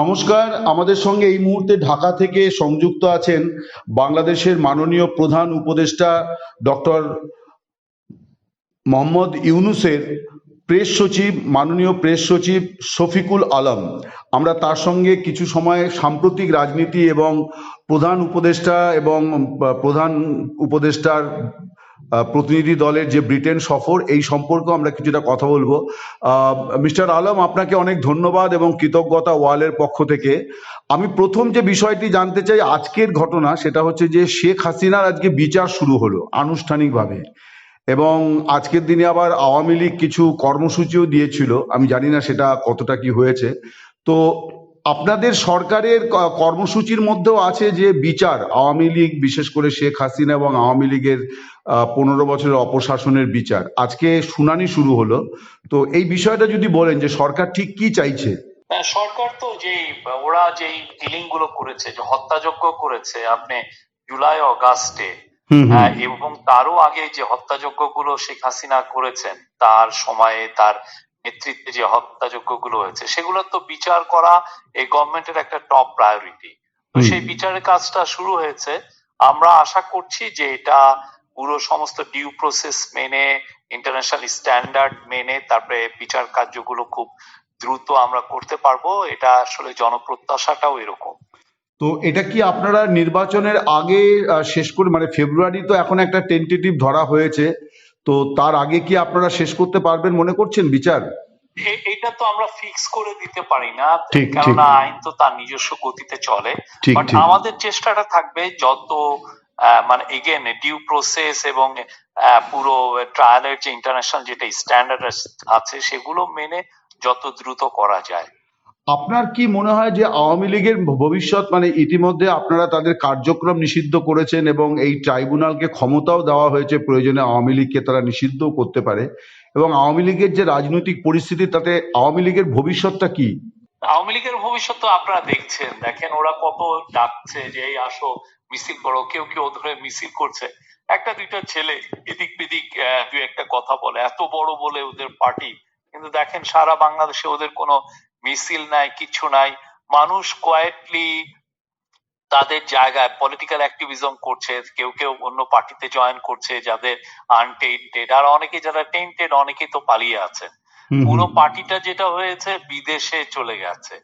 নমস্কার, আমাদের সঙ্গে এই মুহূর্তে ঢাকা থেকে সংযুক্ত আছেন বাংলাদেশের মাননীয় প্রধান উপদেষ্টা ডক্টর মোহাম্মদ ইউনুসের প্রেস সচিব, মাননীয় প্রেস সচিব শফিকুল আলম। আমরা তার সঙ্গে কিছু সময় সাম্প্রতিক রাজনীতি এবং প্রধান উপদেষ্টা এবং প্রধান উপদেষ্টার প্রতিনিধি দলের যে ব্রিটেন সফর, এই সম্পর্কে আমরা কিছুটা কথা বলব। মিস্টার আলম, আপনাকে অনেক ধন্যবাদ এবং কৃতজ্ঞতা ওয়ালের পক্ষ থেকে। আমি প্রথম যে বিষয়টি জানতে চাই আজকের ঘটনা, সেটা হচ্ছে যে শেখ হাসিনার আজকে বিচার শুরু হলো আনুষ্ঠানিকভাবে এবং আজকের দিনে আবার আওয়ামী লীগ কিছু কর্মসূচিও দিয়েছিল। আমি জানি না সেটা কতটা কি হয়েছে। তো আপনাদের সরকারের কর্মসূচির মধ্যেও আছে যে বিচার, আওয়ামী লীগ, বিশেষ করে শেখ হাসিনা এবং আওয়ামী লীগের পনেরো বছরের অপশাসনের বিচার। আজকে শুনানি শুরু হলো। তো এই বিষয়টা যদি বলেন যে সরকার ঠিক কি চাইছে? হ্যাঁ, সরকার তো যেই ওরা যেই ডিলিংগুলো করেছে যে হত্যাযজ্ঞ করেছে আপনি জুলাই অগাস্টে হ্যাঁ, এবং তারও আগে যে হত্যাযজ্ঞগুলো শেখ হাসিনা করেছেন তার সময়ে তার নেতৃত্বে যে হত্যাযজ্ঞগুলো হয়েছে সেগুলো তো বিচার করা এই গভর্নমেন্টের একটা টপ প্রায়োরিটি তো সেই বিচারের কাজটা শুরু হয়েছে। আমরা আশা করছি যে এটা পুরো সমস্ত ডিউ প্রসেস মেনে ইন্টারন্যাশনাল স্ট্যান্ডার্ড মেনে তারপরে বিচার কার্যগুলো খুব দ্রুত আমরা করতে পারব। এটা আসলে জনপ্রত্যাশাটাও এরকম। তো এটা কি আপনারা নির্বাচনের আগে শেষ করে মানে ফেব্রুয়ারি তো এখন একটা টেন্টেটিভ ধরা হয়েছে তো তার আগে কি আপনারা শেষ করতে পারবেন মনে করছেন বিচার? এটা তো আমরা ফিক্স করে দিতে পারি না কেননা আইন তো তার নিজস্ব গতিতে চলে। বাট আমাদের চেষ্টাটা থাকবে যত মানে এগেন ডিউ প্রসেস এবং পুরো ট্রায়ালের যে ইন্টারন্যাশনাল যেটা স্ট্যান্ডার্ড আছে সেগুলো মেনে যত দ্রুত করা যায়। আপনার কি মনে হয় যে আওয়ামী লীগের ভবিষ্যৎ মানে ইতিমধ্যে আপনারা তাদের কার্যক্রম নিষিদ্ধ করেছেন এবং এই ট্রাইব্যুনালকে ক্ষমতাও দেওয়া হয়েছে প্রয়োজনে আওয়ামী লীগকে তারা নিষিদ্ধ করতে পারে? এবং আওয়ামী লীগের যে রাজনৈতিক পরিস্থিতি তাতে আওয়ামী লীগের ভবিষ্যৎটা কি? আওয়ামী লীগের ভবিষ্যৎ তো আপনারা দেখছেন। দেখেন ওরা কত ডাকছে যে এই আসো মিছিল করো কেউ কেউ ধরে মিছিল করছে। একটা দুইটা ছেলে এদিক বিদিক আহ, দু একটা কথা বলে। এত বড় বলে ওদের পার্টি কিন্তু দেখেন সারা বাংলাদেশে ওদের কোনো মিছিল নাই কিচ্ছু নাই। মানুষ কোয়েটলি তাদের জায়গায় পলিটিক্যাল অ্যাক্টিভিজম করছে। কেউ কেউ অন্য পার্টিতে জয়েন করছে যাদের আনটেন্টেড আর অনেকে যারা টেন্টেড অনেকে তো পালিয়ে আছেন। হুম, পুরো। পার্টিটা যেটা হয়েছে বিদেশে চলে গেছে।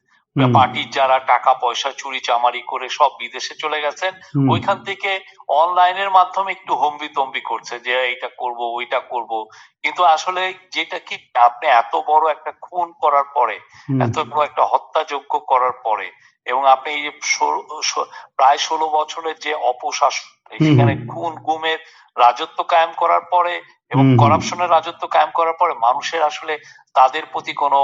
পার্টির যারা টাকা পয়সা চুরি চামারি করে সব বিদেশে চলে গেছেন ওইখান থেকে অনলাইনের মাধ্যমে একটু হম্বি তম্বি করছে যে এইটা করব ওইটা করব। কিন্তু আসলে যেটা কি আপনি এত বড় একটা খুন করার পরে এত বড় একটা হত্যাযোগ্য করার পরে এবং আপনি এই যে প্রায় ষোলো বছরের যে অপশাসন সেখানে খুন গুমের রাজত্ব কায়েম করার পরে এবং। করাপশনের রাজত্ব কায়েম করার পরে মানুষের আসলে তাদের প্রতি কোনো।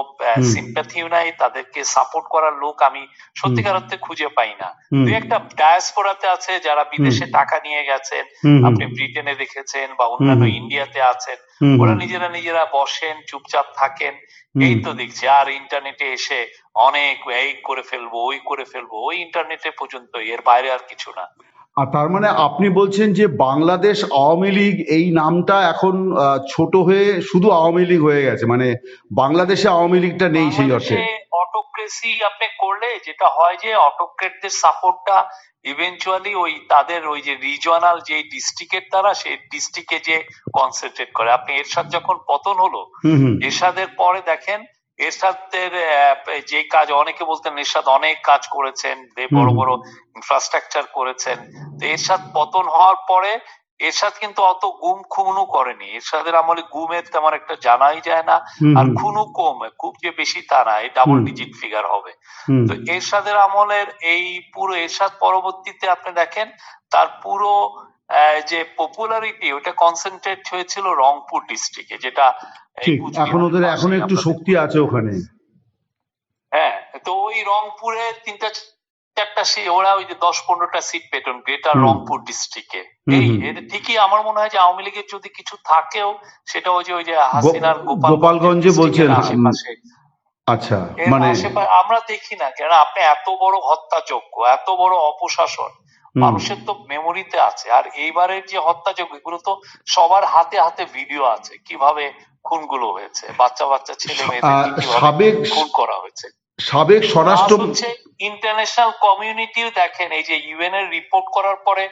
সিম্প্যাথিও নাই তাদেরকে সাপোর্ট করার লোক আমি সত্যিকার অর্থে খুঁজে পাই না দুই একটা ডায়াসপোরাতে আছে যারা বিদেশে টাকা নিয়ে গেছেন। আপনি ব্রিটেনে দেখেছেন বা অন্যান্য ইন্ডিয়াতে আছেন। ওরা নিজেরা নিজেরা বসেন চুপচাপ থাকেন এই তো দেখছি আর ইন্টারনেটে এসে অনেক এই করে ফেলব ওই করে ফেলব ওই ইন্টারনেটে পর্যন্ত এর বাইরে আর কিছু না আর তার মানে আপনি বলছেন যে বাংলাদেশ আওয়ামী লীগ এই নামটা এখন ছোট হয়ে শুধু আওয়ামী লীগ হয়ে গেছে মানে বাংলাদেশে আওয়ামী লীগটা নেই সেই অর্থে। অটোক্রেসি আপনি করলে যেটা হয় যে অটোক্রেটদের সাপোর্টটা ইভেনচুয়ালি ওই তাদের ওই যে রিজনাল যে ডিস্ট্রিক্টের দ্বারা সেই ডিস্ট্রিক্টে যে কনসেন্ট্রেট করে। আপনি এরশাদ যখন পতন হলো এরশাদের পরে দেখেন এরশাদের যে কাজ অনেকে বলতেন এরশাদ অনেক কাজ করেছেন বড় বড় ইনফ্রাস্ট্রাকচার করেছেন। তো এরশাদ পতন হওয়ার পরে এরশাদ কিন্তু অত গুম খুনও করেনি। এরশাদের আমলে গুমের তেমন একটা জানাই যায় না আর। খুনও কম খুব যে বেশি তা না এই ডাবল ডিজিট ফিগার হবে। তো এরশাদের আমলের এই পুরো এরশাদ পরবর্তীতে আপনি দেখেন তার পুরো যে পপুলারিটি ওটা কনসেন্ট্রেট হয়েছিল রংপুর ডিস্ট্রিক্টে যেটা এখন ওদের এখন একটু শক্তি আছে ওখানে। হ্যাঁ তো ওই রংপুরে তিনটা চারটা সি ওরা ওই যে দশ পনেরোটা সিট পেতেন গ্রেটার রংপুর ডিস্ট্রিক্টে এই ঠিকই আমার মনে হয় যে আওয়ামী লীগের যদি কিছু থাকেও সেটা ওই যে ওই যে হাসিনার গোপাল গোপালগঞ্জে বলছেন, আচ্ছা মানে আমরা দেখি না কেন আপনি এত বড় হত্যাযজ্ঞ এত বড় অপশাসন। মানুষের তো মেমোরিতে আছে আর এইবারের যে হত্যাযজ্ঞ এগুলো তো সবার হাতে হাতে ভিডিও আছে কীভাবে খুনগুলো হয়েছে বাচ্চা বাচ্চা ছেলে সাবেক খুন করা হয়েছে সাবেক স্বরাষ্ট্র ইন্টারন্যাশনাল কমিউনিটিও দেখেন এই যে ইউএন এর রিপোর্ট করার পরে।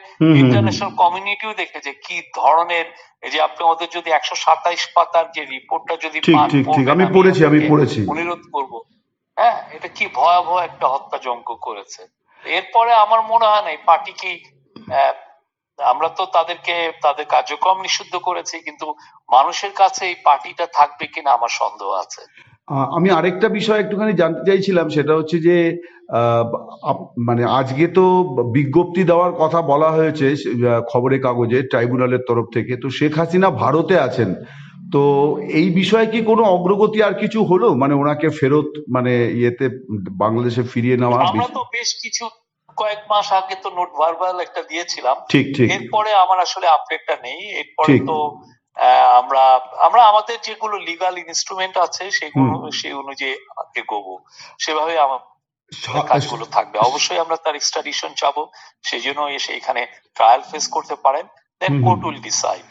ইন্টারন্যাশনাল কমিউনিটিও দেখেছে কি ধরনের এই যে আপনি ওদের যদি একশো সাতাইশ পাতার যে রিপোর্টটা যদি ঠিক, ঠিক। আমি পড়েছি, আমি পড়েছি। অনুরোধ করব হ্যাঁ এটা কি ভয়াবহ একটা হত্যাযজ্ঞ করেছে এরপরে আমার মনে হয় না, এই পার্টি কি আমরা তো তাদেরকে, তাদের কার্যক্রম নিষিদ্ধ করেছি, কিন্তু মানুষের কাছে এই পার্টিটা থাকবে কিনা আমার সন্দেহ আছে। আমি আরেকটা বিষয় একটুখানি জানতে চাইছিলাম, সেটা হচ্ছে যে মানে আজকে তো বিজ্ঞপ্তি দেওয়ার কথা বলা হয়েছে খবরের কাগজে ট্রাইব্যুনালের তরফ থেকে। তো শেখ হাসিনা ভারতে আছেন। তো এই বিষয়ে কি কোনো অগ্রগতি আর কিছু হলো? মানে ওনাকে ফেরত মানে ইয়েতে বাংলাদেশে ফিরিয়ে নেওয়া আমরা তো বেশ কিছু কয়েক মাস আগে তো নোট ভার্বাল একটা দিয়েছিলাম। ঠিক ঠিক। এরপরে আমার আসলে আপডেটটা নেই। এরপরে তো আমরা আমরা আমাদের যেগুলো লিগাল ইনস্ট্রুমেন্ট আছে সেগুলো সেই অনুযায়ী এগোবো। সেভাবে আমার কাজগুলো থাকবে। অবশ্যই আমরা তার এক্সট্রাডিশন চাবো। সেই জন্য এসে এখানে ট্রায়াল ফেস করতে পারেন। দেন। Court will decide